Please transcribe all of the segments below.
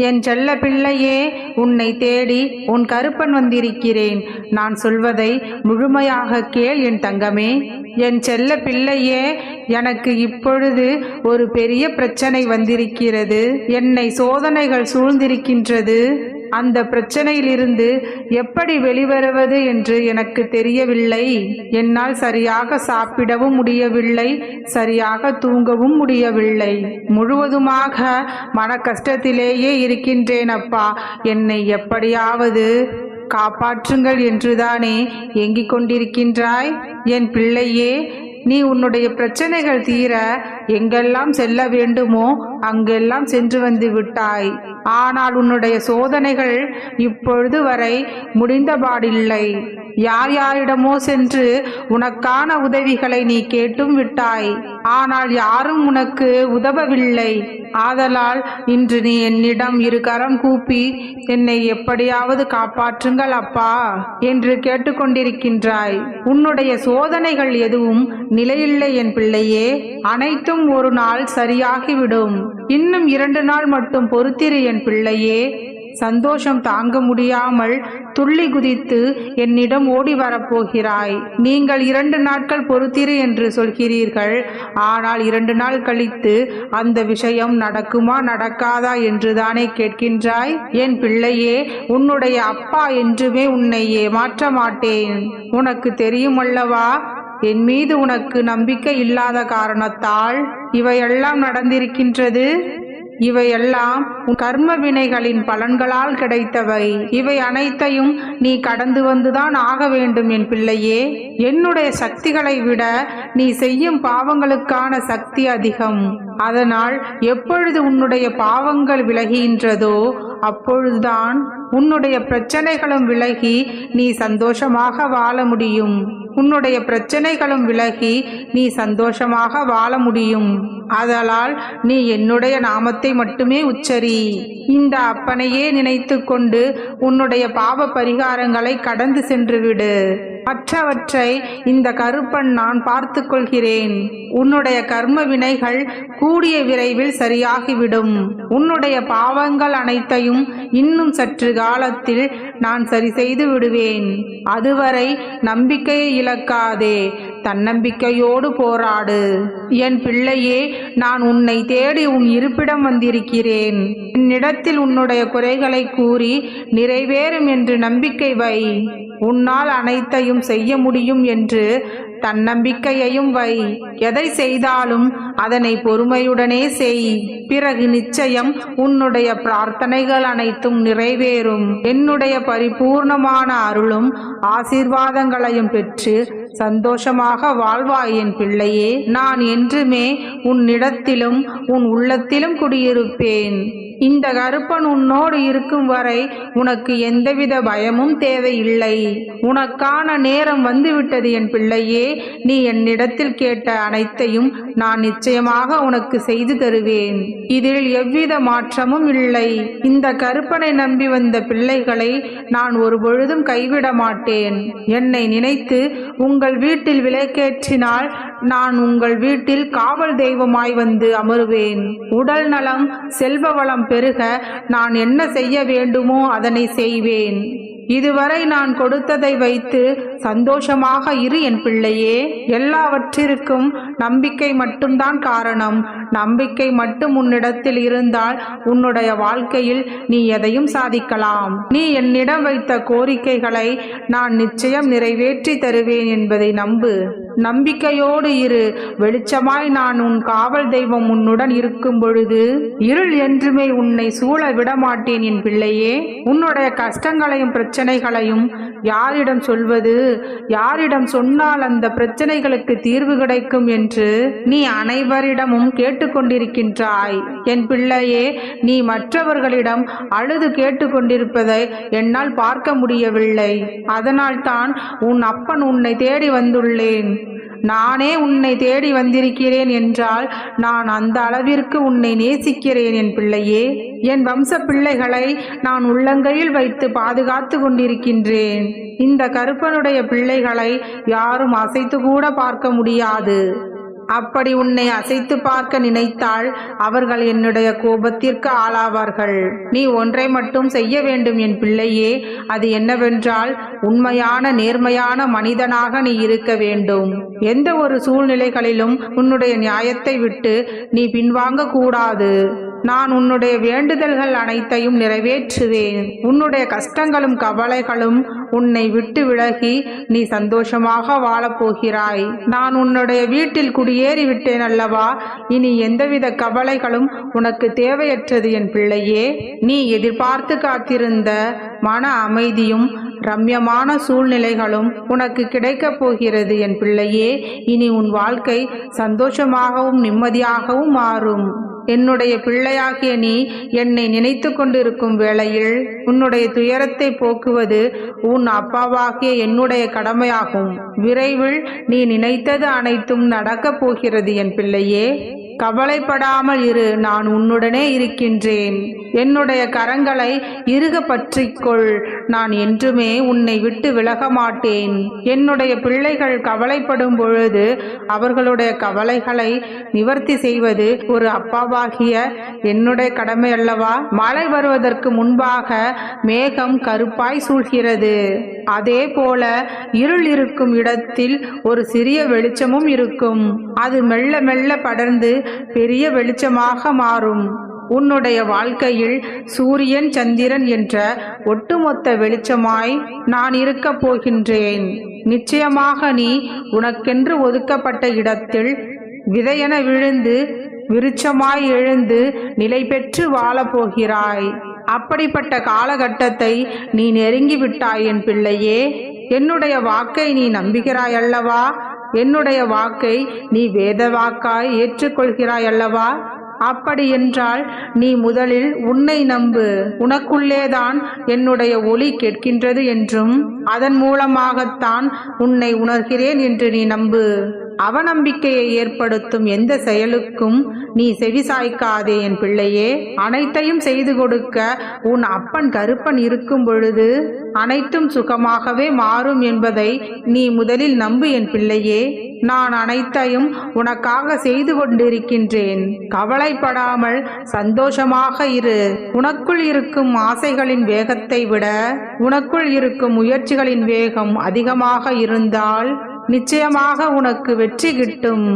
என் செல்ல பிள்ளையே உன்னை தேடி உன் கருப்பன் வந்திருக்கிறேன். நான் சொல்வதை முழுமையாக கேள் என் தங்கமே. என் செல்ல பிள்ளையே எனக்கு இப்பொழுது ஒரு பெரிய பிரச்சனை வந்திருக்கிறது. என்னை சோதனைகள் சூழ்ந்திருக்கின்றது. அந்த பிரச்சனையிலிருந்து எப்படி வெளிவருவது என்று எனக்கு தெரியவில்லை. என்னால் சரியாக சாப்பிடவும் முடியவில்லை சரியாக தூங்கவும் முடியவில்லை. முழுவதுமாக மன கஷ்டத்திலேயே இருக்கின்றேன் அப்பா. என்னை எப்படியாவது காப்பாற்றுங்கள் என்றுதானே ஏங்கிக் கொண்டிருக்கின்றாய். என் பிள்ளையே நீ உன்னுடைய பிரச்சனைகள் தீர எங்கெல்லாம் செல்ல வேண்டுமோ அங்கெல்லாம் சென்று வந்து விட்டாய். ஆனால் உன்னுடைய சோதனைகள் இப்பொழுது வரை முடிந்தபாடில்லை. யார் யாரிடமோ சென்று உனக்கான உதவிகளை நீ கேட்டும் விட்டாய். ஆனால் யாரும் உனக்கு உதவவில்லை. ஆதலால் இன்று நீ என்னிடம் இரு கரம் கூப்பி என்னை எப்படியாவது காப்பாற்றுங்கள் அப்பா என்று கேட்டுக்கொண்டிருக்கின்றாய். உன்னுடைய சோதனைகள் எதுவும் நிலையில்லை என் பிள்ளையே. அனைத்தும் ஒரு நாள் சரியாகிவிடும். இன்னும் இரண்டு நாள் மட்டும் பொறுத்திரு என் பிள்ளையே சந்தோஷம் தாங்க முடியாமல் துள்ளி குதித்து என்னிடம் ஓடி வரப்போகிறாய். நீங்கள் இரண்டு நாட்கள் பொறுத்திரு என்று சொல்கிறீர்கள். ஆனால் இரண்டு நாள் கழித்து அந்த விஷயம் நடக்குமா நடக்காதா என்றுதானே கேட்கின்றாய். என் பிள்ளையே உன்னுடைய அப்பா என்றுமே உன்னை ஏமாற்ற மாட்டேன். உனக்கு தெரியும் அல்லவா என் மீது உனக்கு நம்பிக்கை இல்லாத காரணத்தால் இவையெல்லாம் நடந்திருக்கின்றது. இவையெல்லாம் கர்ம வினைகளின் பலன்களால் கிடைத்தவை. இவை அனைத்தையும் நீ கடந்து வந்துதான் ஆக வேண்டும் என் பிள்ளையே. என்னுடைய சக்திகளை விட நீ செய்யும் பாவங்களுக்கான சக்தி அதிகம். அதனால் எப்பொழுது உன்னுடைய பாவங்கள் விலகின்றதோ அப்பொழுதுதான் உன்னுடைய பிரச்சனைகளும் விலகி நீ சந்தோஷமாக வாழ முடியும். உன்னுடைய பிரச்சனைகளும் விலகி நீ சந்தோஷமாக வாழ முடியும். ஆதலால் நீ என்னுடைய நாமத்தை மட்டுமே உச்சரி. இந்த அப்பனையே நினைத்து கொண்டு உன்னுடைய பாவ பரிகாரங்களை கடந்து சென்றுவிடு மற்றவற்றை இந்த கருப்பன் நான் பார்த்து கொள்கிறேன் உன்னுடைய கர்ம வினைகள் கூடிய விரைவில் சரியாகிவிடும். உன்னுடைய பாவங்கள் அனைத்தையும் இன்னும் சற்று காலத்தில் நான் சரி செய்து விடுவேன். அதுவரை நம்பிக்கையை இழக்காதே. தன்னம்பிக்கையோடு போராடு. என் பிள்ளையே நான் உன்னை தேடி உன் இருப்பிடம் வந்திருக்கிறேன். என்னிடத்தில் உன்னுடைய குறைகளை கூறி நிறைவேறும் என்று நம்பிக்கை வை. உன்னால் அனைத்தையும் செய்ய முடியும் என்று தன்னம்பிக்கையையும் வை. எதை செய்தாலும் அதனை பொறுமையுடனே செய். பிறகு நிச்சயம் உன்னுடைய பிரார்த்தனைகள் அனைத்தும் நிறைவேறும். என்னுடைய பரிபூர்ணமான அருளும் ஆசீர்வாதங்களையும் பெற்று சந்தோஷமாக வாழ்வாய் என் பிள்ளையே. நான் என்றுமே உன்னிடத்திலும் உன் உள்ளத்திலும் குடியிருப்பேன். இந்த கருப்பன் உன்னோடு இருக்கும் வரை உனக்கு எந்தவித பயமும் தேவையில்லை. உனக்கான நேரம் வந்துவிட்டது என் பிள்ளையே. நீ என்னிடத்தில் கேட்ட அனைத்தையும் நான் நிச்சயம் நிச்சயமாக உனக்கு செய்து தருவேன். இதில் எவ்வித மாற்றமும் இல்லை. இந்த கருப்பனை நம்பி வந்த பிள்ளைகளை நான் ஒருபொழுதும் கைவிட மாட்டேன். என்னை நினைத்து உங்கள் வீட்டில் விலைக்கேற்றினால் நான் உங்கள் வீட்டில் காவல் தெய்வமாய் வந்து அமருவேன். உடல் நலம் செல்வ வளம் பெருக நான் என்ன செய்ய வேண்டுமோ அதனை செய்வேன். இதுவரை நான் கொடுத்ததை வைத்து சந்தோஷமாக இரு என் பிள்ளையே. எல்லாவற்றிற்கும் நம்பிக்கை மட்டும்தான் காரணம். நம்பிக்கை மட்டும் உன்னிடத்தில் இருந்தால் உன்னுடைய வாழ்க்கையில் நீ எதையும் சாதிக்கலாம். நீ என்னிடம் வைத்த கோரிக்கைகளை நான் நிச்சயம் நிறைவேற்றி தருவேன் என்பதை நம்பு. நம்பிக்கையோடு இரு. வெளிச்சமாய் நான் உன் காவல் தெய்வம் உன்னுடன் இருக்கும் பொழுது இருள் என்றுமே உன்னை சூழ விடமாட்டேன் என் பிள்ளையே. உன்னுடைய கஷ்டங்களையும் பிரச்சனைகளையும் யாரிடம் சொல்வது? யாரிடம் சொன்னால் அந்த பிரச்சனைகளுக்கு தீர்வு கிடைக்கும் என்று நீ அனைவரிடமும் கேட்டுக்கொண்டிருக்கின்றாய். என் பிள்ளையே நீ மற்றவர்களிடம் அழுது கேட்டுக்கொண்டிருப்பதை என்னால் பார்க்க முடியவில்லை. அதனால்தான் உன் அப்பன் உன்னை தேடி வந்துள்ளேன். நானே உன்னை தேடி வந்திருக்கிறேன் என்றால் நான் அந்த அளவிற்கு உன்னை நேசிக்கிறேன் என் பிள்ளையே. என் வம்ச பிள்ளைகளை நான் உள்ளங்கையில் வைத்து பாதுகாத்து கொண்டிருக்கின்றேன். இந்த கருப்பனுடைய பிள்ளைகளை யாரும் அசைத்து கூட பார்க்க முடியாது. அப்படி உன்னை அசைத்து பார்க்க நினைத்தால் அவர்கள் என்னுடைய கோபத்திற்கு ஆளாவார்கள். நீ ஒன்றை மட்டும் செய்ய வேண்டும் என் பிள்ளையே அது என்னவென்றால் உண்மையான நேர்மையான மனிதனாக நீ இருக்க வேண்டும். எந்த ஒரு சூழ்நிலைகளிலும் உன்னுடைய நியாயத்தை விட்டு நீ பின்வாங்க கூடாது நான் உன்னுடைய வேண்டுதல்கள் அனைத்தையும் நிறைவேற்றுவேன். உன்னுடைய கஷ்டங்களும் கவலைகளும் உன்னை விட்டு விலகி நீ சந்தோஷமாக வாழப்போகிறாய். நான் உன்னுடைய வீட்டில் குடியேறி விட்டேன் அல்லவா? இனி எந்தவித கவலைகளும் உனக்கு தேவையற்றது என் பிள்ளையே. நீ எதிர்பார்த்து காத்திருந்த மன அமைதியும் ரம்யமான சூழ்நிலைகளும் உனக்கு கிடைக்கப் போகிறது என் பிள்ளையே. இனி உன் வாழ்க்கை சந்தோஷமாகவும் நிம்மதியாகவும் மாறும். என்னுடைய பிள்ளையாகிய நீ என்னை நினைத்து கொண்டிருக்கும் வேளையில் உன்னுடைய துயரத்தை போக்குவது உன் அப்பாவாகிய என்னுடைய கடமையாகும். விரைவில் நீ நினைத்தது அனைத்தும் நடக்கப் போகிறது என் பிள்ளையே. கவலைப்படாமல் இரு நான் உன்னுடனே இருக்கின்றேன். என்னுடைய கரங்களை இறுக பற்றிக்கொள் நான் என்றுமே உன்னை விட்டு விலக மாட்டேன் என்னுடைய பிள்ளைகள் கவலைப்படும் பொழுது அவர்களுடைய கவலைகளை நிவர்த்தி செய்வது ஒரு அப்பாவாகிய என்னுடைய கடமை அல்லவா? மழை வருவதற்கு முன்பாக மேகம் கருப்பாய் சூழ்கிறது. அதே போல இருள் இருக்கும் இடத்தில் ஒரு சிறிய வெளிச்சமும் இருக்கும். அது மெல்ல மெல்ல படர்ந்து பெரிய வெளிச்சமாக மாறும். உன்னுடைய வாழ்க்கையில் சூரியன் சந்திரன் என்ற ஒட்டுமொத்த வெளிச்சமாய் நான் இருக்கப் போகின்றேன். நிச்சயமாக நீ உனக்கென்று ஒதுக்கப்பட்ட இடத்தில் விதையென விழுந்து விருச்சமாய் எழுந்து நிலை பெற்று வாழப் போகிறாய். அப்படிப்பட்ட காலகட்டத்தை நீ நெருங்கி விட்டாய் என் பிள்ளையே. என்னுடைய வாக்கை நீ நம்புகிறாய் அல்லவா? என்னுடைய வாக்கை நீ வேத வாக்காய் ஏற்றுக்கொள்கிறாய் அல்லவா? அப்படி என்றால் நீ முதலில் உன்னை நம்பு. உனக்குள்ளேதான் என்னுடைய ஒளி கேட்கின்றது என்றும் அதன் மூலமாகத்தான் உன்னை உணர்கிறேன் என்று நீ நம்பு. அவநம்பிக்கையை ஏற்படுத்தும் எந்த செயலுக்கும் நீ செவிசாய்க்காதே என் பிள்ளையே. அனைத்தையும் செய்து கொடுக்க உன் அப்பன் கருப்பன் இருக்கும் பொழுது அனைத்தும் சுகமாகவே மாறும் என்பதை நீ முதலில் நம்பு என் பிள்ளையே. நான் அனைத்தையும் உனக்காக செய்து கொண்டிருக்கின்றேன். கவலைப்படாமல் சந்தோஷமாக இரு. உனக்குள் இருக்கும் ஆசைகளின் வேகத்தை விட உனக்குள் இருக்கும் முயற்சிகளின் வேகம் அதிகமாக இருந்தால் நிச்சயமாக உனக்கு வெற்றி கிட்டும்.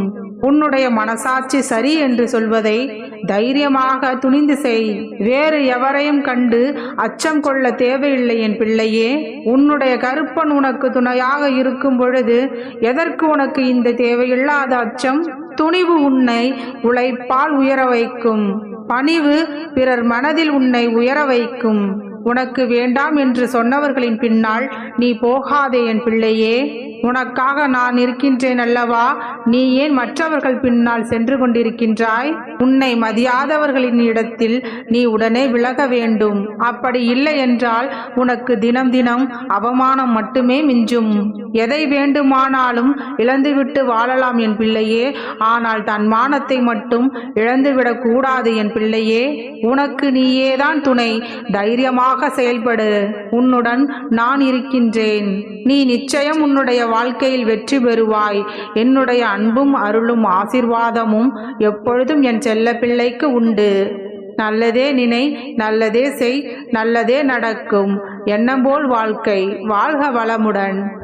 உன்னுடைய மனசாட்சி சரி என்று சொல்வதை தைரியமாக துணிந்து செய். வேறு எவரையும் கண்டு அச்சம் கொள்ள தேவையில்லை என் பிள்ளையே. உன்னுடைய கருப்பன் உனக்கு துணையாக இருக்கும் பொழுது எதற்கு உனக்கு இந்த தேவையில்லாத அச்சம்? துணிவு உன்னை உழைப்பால் உயர வைக்கும். பணிவு பிறர் மனதில் உன்னை உயர வைக்கும். உனக்கு வேண்டாம் என்று சொன்னவர்களின் பின்னால் நீ போகாதே என் பிள்ளையே. உனக்காக நான் இருக்கின்றேன் அல்லவா? நீ ஏன் மற்றவர்கள் பின்னால் சென்று கொண்டிருக்கின்றாய்? உன்னை மதியாதவர்களின் இடத்தில் நீ உடனே விலக வேண்டும். அப்படி இல்லை என்றால் உனக்கு தினம் தினம் அவமானம் மட்டுமே மிஞ்சும். எதை வேண்டுமானாலும் இழந்துவிட்டு வாழலாம் என் பிள்ளையே. ஆனால் தன் மானத்தை மட்டும் இழந்துவிடக் கூடாது என் பிள்ளையே. உனக்கு நீயேதான் துணை. தைரியமாக செயல்படு. உன்னுடன் நான் இருக்கின்றேன். நீ நிச்சயம் உன்னுடைய வாழ்க்கையில் வெற்றி பெறுவாய். என்னுடைய அன்பும் அருளும் ஆசிர்வாதமும் எப்பொழுதும் என் செல்ல பிள்ளைக்கு உண்டு. நல்லதே நினை நல்லதே செய் நல்லதே நடக்கும். என்னம்போல் வாழ்க்கை. வாழ்க வளமுடன்.